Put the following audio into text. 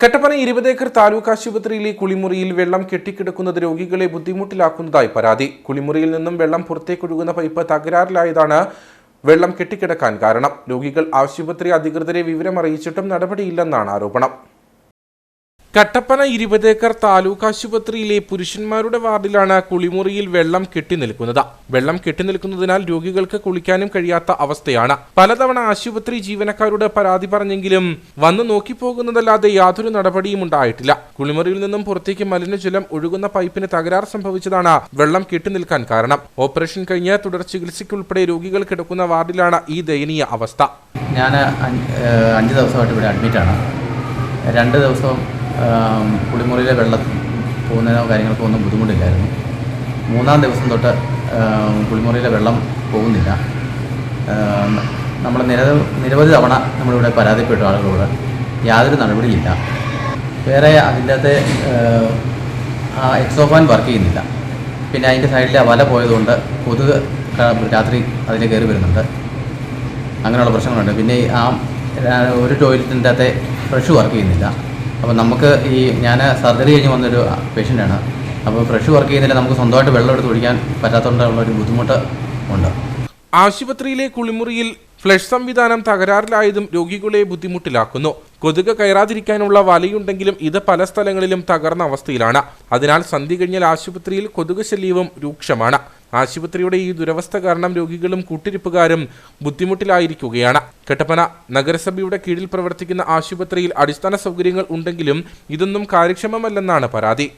കട്ടപ്പന ഇരുപതേക്കർ താലൂക്ക് ആശുപത്രിയിലെ കുളിമുറിയിൽ വെള്ളം കെട്ടിക്കിടക്കുന്നത് രോഗികളെ ബുദ്ധിമുട്ടിലാക്കുന്നതായി പരാതി. കുളിമുറിയിൽ നിന്നും വെള്ളം പുറത്തേക്കൊഴുകുന്ന പൈപ്പ് തകരാറിലായതാണ് വെള്ളം കെട്ടിക്കിടക്കാൻ കാരണം. രോഗികൾ ആശുപത്രി അധികൃതരെ വിവരം അറിയിച്ചിട്ടും നടപടിയില്ലെന്നാണ് ആരോപണം. കട്ടപ്പന ഇരുപതേക്കർ താലൂക്ക് ആശുപത്രിയിലെ പുരുഷന്മാരുടെ വാർഡിലാണ് കുളിമുറിയിൽ വെള്ളം കെട്ടിനിൽക്കുന്നത്. വെള്ളം കെട്ടിനിൽക്കുന്നതിനാൽ രോഗികൾക്ക് കുളിക്കാനും കഴിയാത്ത അവസ്ഥയാണ്. പലതവണ ആശുപത്രി ജീവനക്കാരോട് പരാതി പറഞ്ഞെങ്കിലും വന്നു നോക്കിപ്പോകുന്നതല്ലാതെ യാതൊരു നടപടിയും ഉണ്ടായിട്ടില്ല. കുളിമുറിയിൽ നിന്നും പുറത്തേക്ക് മലിനജലം ഒഴുകുന്ന പൈപ്പിന് തകരാർ സംഭവിച്ചതാണ് വെള്ളം കെട്ടിനിൽക്കാൻ കാരണം. ഓപ്പറേഷൻ കഴിഞ്ഞ് തുടർ ചികിത്സയ്ക്കുൾപ്പെടെ രോഗികൾ കിടക്കുന്ന വാർഡിലാണ് ഈ ദയനീയ അവസ്ഥ. ഞാൻ അഞ്ച് ദിവസമായിട്ട് ഇവിടെ അഡ്മിറ്റാണ്. രണ്ട് ദിവസവും കുളിമുറിയിലെ വെള്ളം പോകുന്നതിനോ കാര്യങ്ങൾക്കോ ഒന്നും ബുദ്ധിമുട്ടില്ലായിരുന്നു. മൂന്നാം ദിവസം തൊട്ട് കുളിമുറിയിലെ വെള്ളം പോകുന്നില്ല. നമ്മൾ നിര നിരവധി തവണ നമ്മളിവിടെ പരാതിപ്പെട്ട ആളുകളോട് യാതൊരു നടപടിയില്ല. വേറെ അതിന്റെ ആ എക്സോഫാൻ വർക്ക് ചെയ്യുന്നില്ല. പിന്നെ അതിന്റെ സൈഡിലെ വല പോയതുകൊണ്ട് കൊതുക് രാത്രി അതിൽ കയറി വരുന്നുണ്ട്. അങ്ങനെയുള്ള പ്രശ്നങ്ങളുണ്ട്. പിന്നെ ആ, ഒരു ടോയ്ലറ്റിന്റെ അകത്തെ ഫ്രഷ് വർക്ക് ചെയ്യുന്നില്ല. അപ്പോൾ നമുക്ക് ഈ ഞാൻ സർജറി കഴിഞ്ഞ് വന്നൊരു പേഷ്യന്റാണ് അപ്പോൾ ഫ്രഷ് വർക്ക് ചെയ്യുന്നില്ല നമുക്ക് സ്വന്തമായിട്ട് വെള്ളം എടുത്ത് കുടിക്കാൻ പറ്റാത്തതുകൊണ്ടുള്ള ഒരു ബുദ്ധിമുട്ട് ഉണ്ട്. ആശുപത്രിയിലെ കുളിമുറിയിൽ ഫ്ലഷ് സംവിധാനം തകരാറിലായതും രോഗികളെ ബുദ്ധിമുട്ടിലാക്കുന്നു. കൊതുക് കയറാതിരിക്കാനുള്ള വലയുണ്ടെങ്കിലും ഇത് പല സ്ഥലങ്ങളിലും തകർന്ന അവസ്ഥയിലാണ്. അതിനാൽ സന്ധി കഴിഞ്ഞാൽ ആശുപത്രിയിൽ കൊതുക് ശല്യവും രൂക്ഷമാണ്. ആശുപത്രിയുടെ ഈ ദുരവസ്ഥ കാരണം രോഗികളും കൂട്ടിരിപ്പുകാരും ബുദ്ധിമുട്ടിലായിരിക്കുകയാണ്. കട്ടപ്പന നഗരസഭയുടെ കീഴിൽ പ്രവർത്തിക്കുന്ന ആശുപത്രിയിൽ അടിസ്ഥാന സൗകര്യങ്ങൾ ഉണ്ടെങ്കിലും ഇതൊന്നും കാര്യക്ഷമമല്ലെന്നാണ് പരാതി.